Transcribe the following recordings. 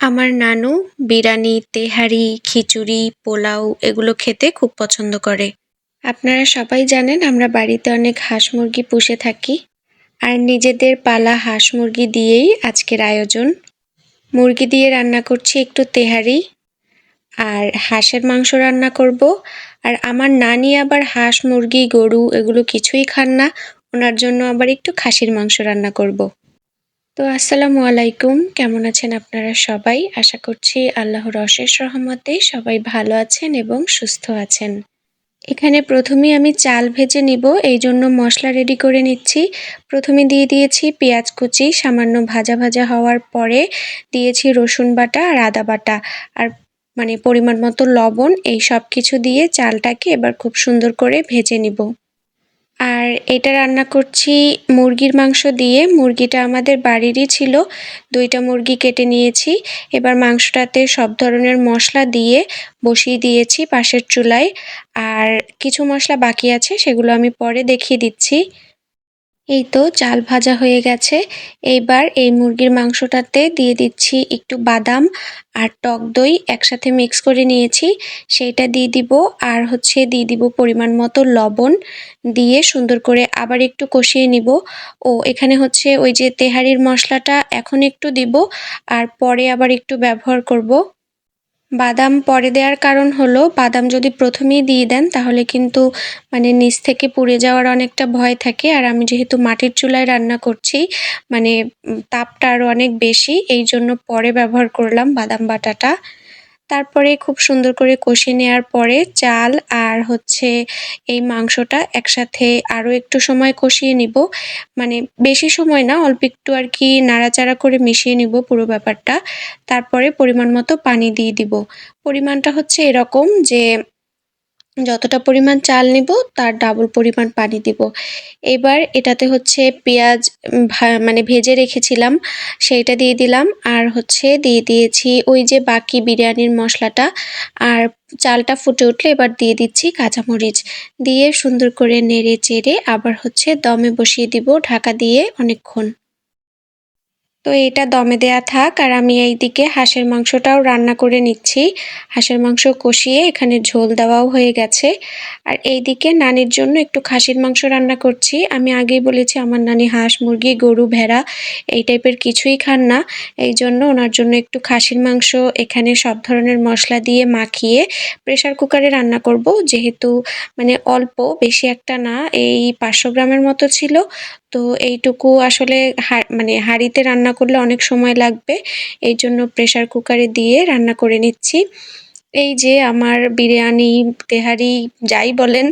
আমার নানু বিরিয়ানি, তেহারি, খিচুড়ি, পোলাও এগুলো খেতে খুব পছন্দ করে আপনারা সবাই জানেন আমরা বাড়িতে অনেক হাঁস মুরগি পুষে থাকি আর নিজেদের পালা হাঁস মুরগি দিয়েই আজকের আয়োজন মুরগি দিয়ে রান্না করছি একটু তেহারি আর হাঁসের মাংস রান্না করব আর আমার নানি আবার হাঁস মুরগি, গরু এগুলো কিছুই খান না, ওনার জন্য আবার একটু খাসির মাংস রান্না করব। তো আসসালামু আলাইকুম। কেমন আছেন আপনারা সবাই? আশা করছি আল্লাহর অশেষ রহমতে সবাই ভালো আছেন এবং সুস্থ আছেন। এখানে প্রথমেই আমি চাল ভেজে নিব, এই জন্য মশলা রেডি করে নিচ্ছি। প্রথমে দিয়ে দিয়েছি পেঁয়াজ কুচি, সামান্য ভাজা ভাজা হওয়ার পরে দিয়েছি রসুন বাটা আর আদা বাটা আর মানে পরিমাণ মতো লবণ। এই সব কিছু দিয়ে চালটাকে এবার খুব সুন্দর করে ভেজে নিব। আর এটা রান্না করছি মুরগির মাংস দিয়ে। মুরগিটা আমাদের বাড়িরই ছিল। দুইটা মুরগি কেটে নিয়েছি। এবার মাংসটাতে সব ধরনের মশলা দিয়ে বসিয়ে দিয়েছি পাশের চুলায়। আর কিছু মশলা বাকি আছে, সেগুলো আমি পরে দেখিয়ে দিচ্ছি। এই তো চাল ভাজা হয়ে গেছে। এইবার এই মুরগির মাংসটাতে দিয়ে দিচ্ছি একটু বাদাম আর টক দই একসাথে মিক্স করে নিয়েছি। সেইটা দিয়ে দিব আর হচ্ছে দিয়ে দিব পরিমাণ মতো লবণ। দিয়ে সুন্দর করে আবার একটু কষিয়ে নিব। ও, এখানে হচ্ছে ওই যে তেহারির মশলাটা এখন একটু দিব আর পরে আবার একটু ব্যবহার করব। বাদাম পরে দেওয়ার কারণ হলো, বাদাম যদি প্রথমেই দিয়ে দেন, তাহলে কিন্তু মানে নিচ থেকে পুড়ে যাওয়ার অনেকটা ভয় থাকে। আর আমি যেহেতু মাটির চুলায় রান্না করছি মানে তাপটা আরও অনেক বেশি এই জন্য পরে ব্যবহার করলাম বাদাম বাটাটা। তারপরে খুব সুন্দর করে কষিয়ে নেওয়ার পরে চাল আর হচ্ছে এই মাংসটা একসাথে আরও একটু সময় কষিয়ে নিব। মানে বেশি সময় না, অল্প একটু আর কি নাড়াচাড়া করে মিশিয়ে নিব পুরো ব্যাপারটা। তারপরে পরিমাণ মতো পানি দিয়ে দিব। পরিমাণটা হচ্ছে এরকম যে যতটা পরিমাণ চাল নিব, তার ডাবল পরিমাণ পানি দিব। এবার এটাতে হচ্ছে পেঁয়াজ মানে ভেজে রেখেছিলাম, সেইটা দিয়ে দিলাম। আর হচ্ছে দিয়ে দিয়েছি ওই যে বাকি বিরিয়ানির মশলাটা। আর চালটা ফুটে উঠলে এবার দিয়ে দিচ্ছি কাঁচামরিচ। দিয়ে সুন্দর করে নেড়ে চেড়ে আবার হচ্ছে দমে বসিয়ে দিব ঢাকা দিয়ে অনেকক্ষণ। তো এটা দমে দেয়া থাক, আর আমি এইদিকে হাঁসের মাংসটাও রান্না করে নিচ্ছি। হাঁসের মাংস কষিয়ে এখানে ঝোল দেওয়াও হয়ে গেছে। আর এইদিকে নানির জন্য একটু খাসির মাংস রান্না করছি। আমি আগেই বলেছি, আমার নানি হাঁস, মুরগি, গরু, ভেড়া এই টাইপের কিছুই খান না। এই জন্য ওনার জন্য একটু খাসির মাংস, এখানে সব ধরনের মশলা দিয়ে মাখিয়ে প্রেশার কুকারে রান্না করব। যেহেতু মানে অল্প, বেশি একটা না, এই পাঁচশো গ্রামের মতো ছিল। তো এইটুকু আসলে মানে হাঁড়িতে রান্না করলে অনেক সময় লাগবে। এই জন্য প্রেশার কুকারে দিয়ে রান্না করে নিচ্ছি। এই যে আমার বিরিয়ানি, তেহারি যাই বলেন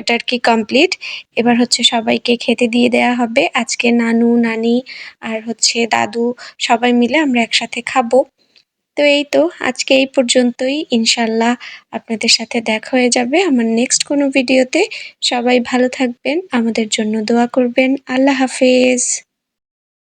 এটা আর কি কমপ্লিট এবার হচ্ছে সবাইকে খেতে দিয়ে দেয়া হবে। আজকে নানু, নানি আর হচ্ছে দাদু সবাই মিলে আমরা একসাথে খাব। তো এই তো, আজকে এই পর্যন্তই। ইনশাল্লাহ আপনাদের সাথে দেখা হয়ে যাবে আমার নেক্সট কোনো ভিডিওতে সবাই ভালো থাকবেন, আমাদের জন্য দোয়া করবেন। আল্লাহ হাফেজ।